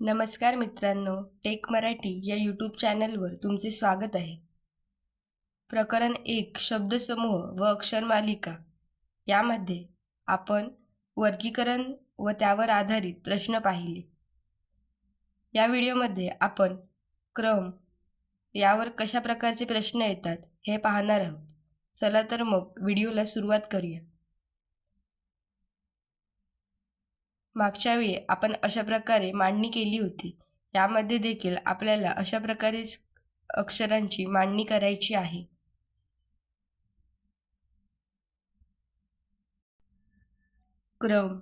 नमस्कार मित्रांनो टेक मराठी या यूट्यूब चॅनलवर तुमचे स्वागत आहे. प्रकरण एक शब्दसमूह व अक्षरमालिका यामध्ये आपण वर्गीकरण व त्यावर आधारित प्रश्न पाहिले. या व्हिडिओमध्ये आपण क्रम यावर कशा प्रकारचे प्रश्न येतात हे पाहणार आहोत. चला तर मग व्हिडिओला सुरुवात करूया. मागच्या वेळी आपण अशा प्रकारे मांडणी केली होती. यामध्ये देखील आपल्याला अशा प्रकारे अक्षरांची मांडणी करायची आहे. क्रम.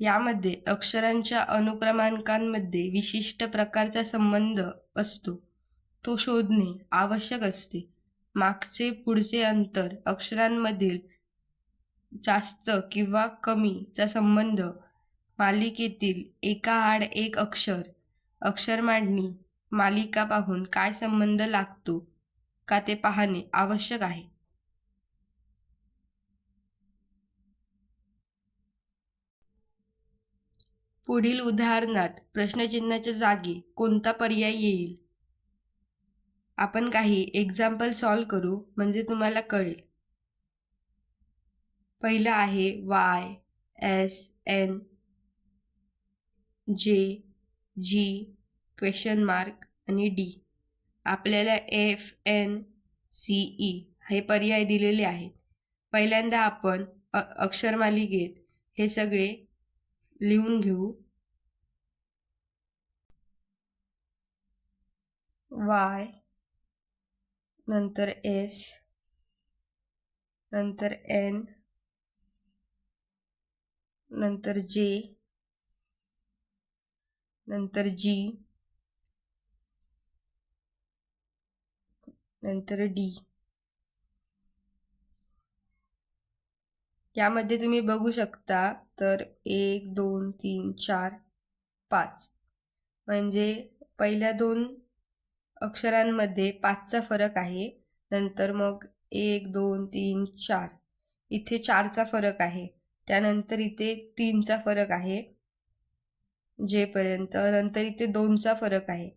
यामध्ये अक्षरांच्या अनुक्रमांकांमध्ये विशिष्ट प्रकारचा संबंध असतो. तो शोधणे आवश्यक असते. मागचे पुढचे अंतर अक्षरांमधील जास्त किंवा कमीचा संबंध मालिकेतील एका आड एक अक्षर अक्षर मांडणी मालिका पाहून काय संबंध लागतो का ते पाहणे आवश्यक आहे. पुढील उदाहरणात प्रश्नचिन्हाच्या जागी कोणता पर्याय येईल? आपण काही एक्झाम्पल सॉल्व करू म्हणजे तुम्हाला कळेल. पहिलं आहे Y S N J G question mark आणि डी आपल्याला एफ एन सी ई हे पर्याय दिलेले आहेत. पहिल्यांदा आपण अक्षर मालिकेत हे सगळे लिहून घेऊ. वाय नंतर एस नंतर एन नंतर जे नंतर जी नंतर डी यामध्ये तुम्ही बघू शकता तर एक दोन तीन चार पाच. म्हणजे पहिल्या दोन अक्षरांमध्ये पाचचा फरक आहे. नंतर मग एक दोन तीन चार. इथे चारचा फरक आहे. त्यानंतर इथे तीनचा फरक आहे. जेपर्यंत नंतर इथे दोनचा फरक आहे.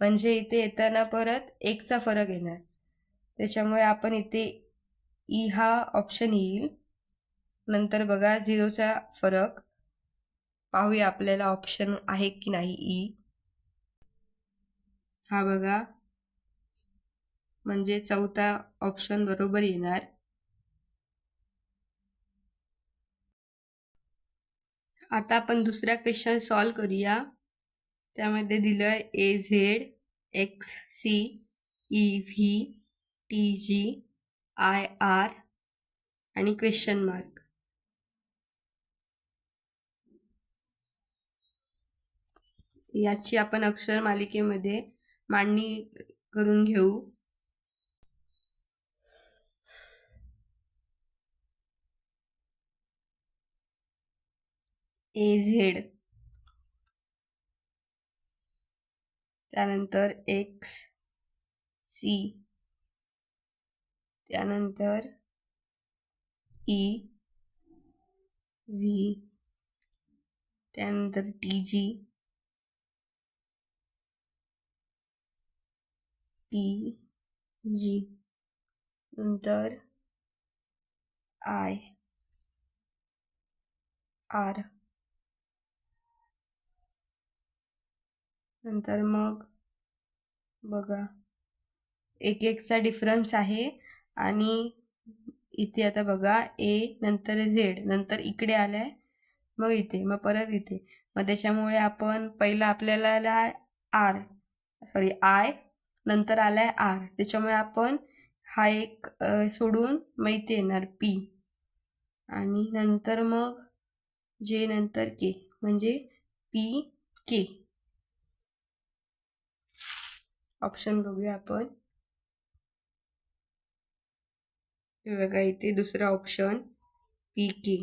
म्हणजे इथे येताना परत एकचा फरक येणार. त्याच्यामुळे आपण इथे ई हा ऑप्शन येईल. नंतर बघा झिरोचा फरक. पाहूया आपल्याला ऑप्शन आहे की नाही ई. हा बघा. म्हणजे चौथा ऑप्शन बरोबर येणार. आता आपण दुसरा क्वेश्चन सॉल्व करूया. त्यामध्ये दिलं आहे A Z X C E V T G I R आणि क्वेश्चन मार्क याची आपण अक्षर मालिकेमध्ये मांडणी करून घेऊ. ए झेड त्यानंतर एक्स, सी. त्यानंतर ई, व्ही. त्यानंतर टी जी पी जी नंतर आय. आर. नंतर मग बघा एक एकचा डिफरन्स आहे आणि इथे आता बघा ए नंतर झेड नंतर इकडे आलाय मग इथे मग परत इथे. मग त्याच्यामुळे आपण पहिला आपल्याला आला आर सॉरी आय नंतर आलाय आर त्याच्यामुळे आपण हा एक सोडून मग इथे येणार पी आणि नंतर मग जे नंतर के म्हणजे पी के ऑप्शन बघूया आपण. बघा इथे दुसरा ऑप्शन पी के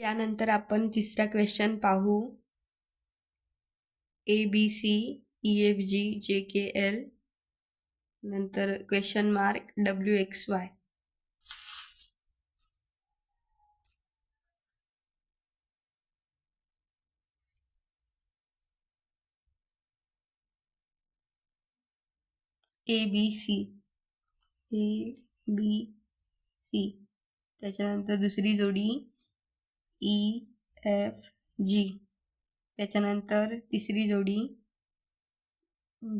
यानंतर आपण तिसरा क्वेश्चन पाहू. A B C E F G J K L नंतर question mark W X Y A B C A B C त्याच्यानंतर दुसरी जोडी ई एफ जी त्याच्यानंतर तिसरी जोडी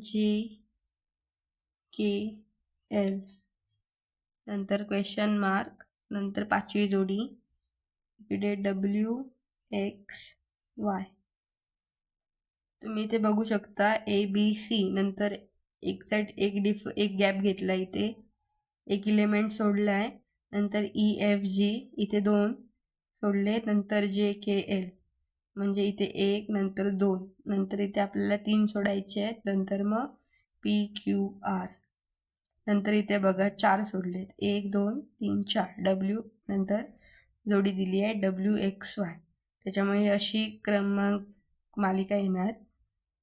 जे के एल नंतर क्वेश्चन मार्क नंतर पाचवी जोडी इकडे डब्ल्यू एक्स वाय तुम्ही इथे बघू शकता ए बी सी नंतर एक साईड एक डिफ एक गॅप घेतला इथे. एक इलिमेंट सोडला आहे नंतर ई एफ जी इथे दोन सोडले. नंतर जे के एल म्हणजे इथे एक नंतर दोन. नंतर इथे आपल्याला तीन सोडायचे आहेत. नंतर मग पी क्यू आर नंतर इथे बघा चार सोडलेत. एक दोन तीन चार. डब्ल्यू नंतर जोडी दिली आहे. डब्ल्यू एक्स वाय त्याच्यामुळे अशी क्रमांक मालिका येणार.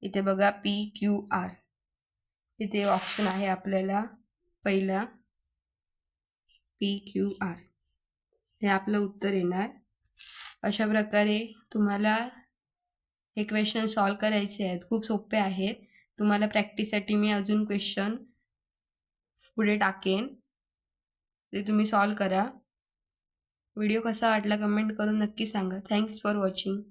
इथे बघा पी क्यू आर इथे ऑप्शन आहे आपल्याला पहिला पी क्यू आर हे आपलं उत्तर येणार. अशा प्रकारे तुम्हाला हे क्वेश्चन सॉल्व करायचे आहेत. खूप सोपे आहेत. तुम्हाला प्रॅक्टिससाठी मी अजून क्वेश्चन पुढे टाकेन. ते तुम्ही सॉल्व करा. व्हिडिओ कसा वाटला कमेंट करून नक्की सांगा. Thanks for watching